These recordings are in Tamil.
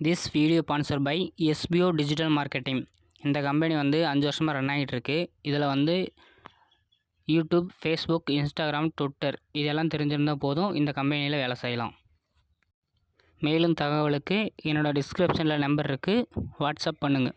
This video sponsor by SPO digital marketing இந்த கம்பெனி வந்து அஞ்சு வருஷமாக ரன் ஆகிட்டுருக்கு இதில் வந்து யூடியூப் ஃபேஸ்புக் இன்ஸ்டாகிராம் ட்விட்டர் இதெல்லாம் தெரிஞ்சிருந்தால் போதும் இந்த கம்பெனியில் வேலை செய்யலாம். மேலும் தகவலுக்கு என்னோடய டிஸ்கிரிப்ஷனில் நம்பர் இருக்குது வாட்ஸ்அப் பண்ணுங்கள்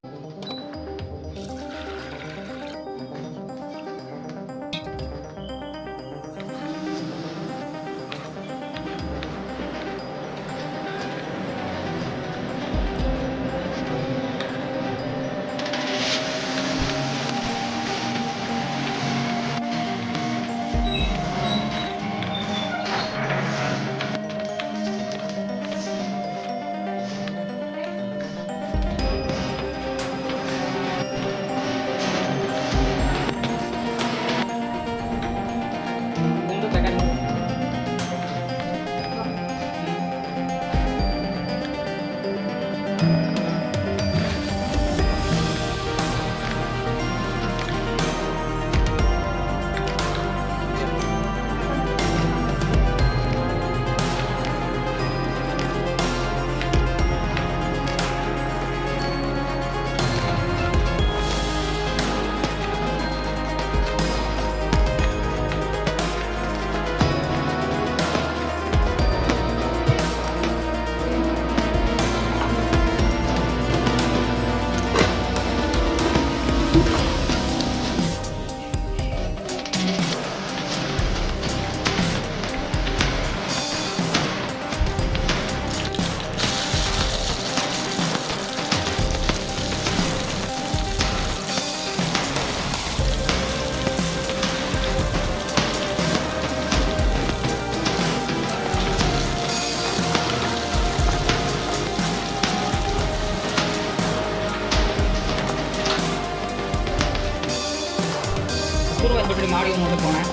சூரிய பெட்ரோல் மாடி ஒன்று போனேன்.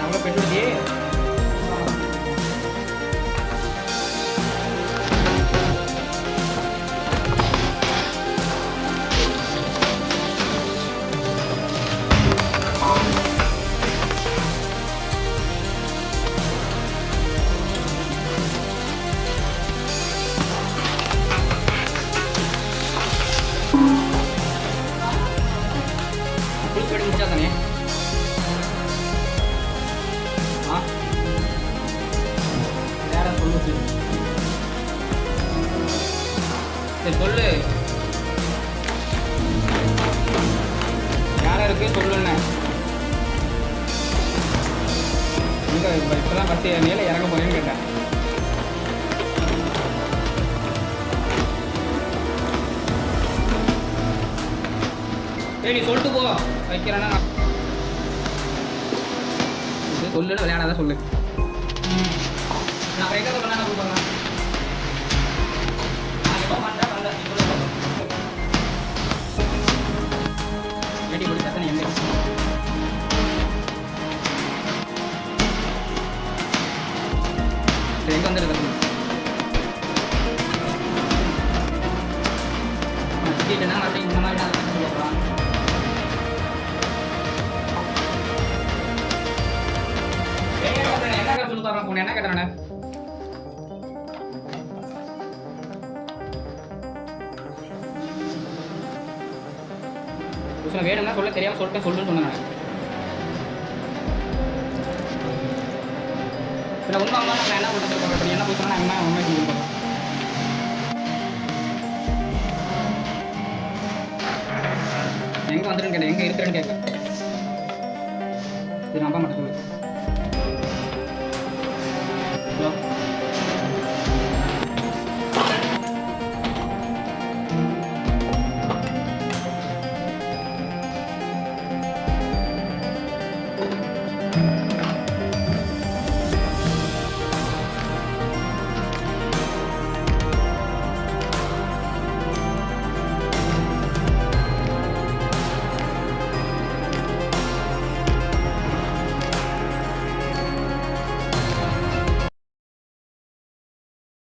நம்ம பெட்ரோல் ஃபுல் முடிச்சா தானே வேற சொல்லு சரி. சரி சொல்லு யாரா இருக்கு சொல்லுண்ணே எங்க இப்போ இறங்க போறேன்னு கேட்டேன் ஏய் நீ சொல்லிட்டு போ. வைக்கிறேன்னா இது சொல்லுன்னு விளையாடாத சொல்லு. நான் எங்கே பண்ணா நான் கொடுப்பாங்க நான் எப்போ உன்னை என்ன கேட்டேன் சொல்ல வேணும்னா சொல்ல தெரியாம சொல்லிட்டேன் சொல்லுன்னு சொன்னேன் நான். இல்லை உண்மை அம்மா நான் என்ன பண்ணுறது இப்போ என்ன போய் சொன்னா நான் என்ன உண்மை சொல்லிருக்கோம் எங்கே வந்துருன்னு கேட்டேன் எங்கே இருக்கிறேன்னு கேட்க இது நம்ப மாட்டேன் மட்டும் சொல்லு.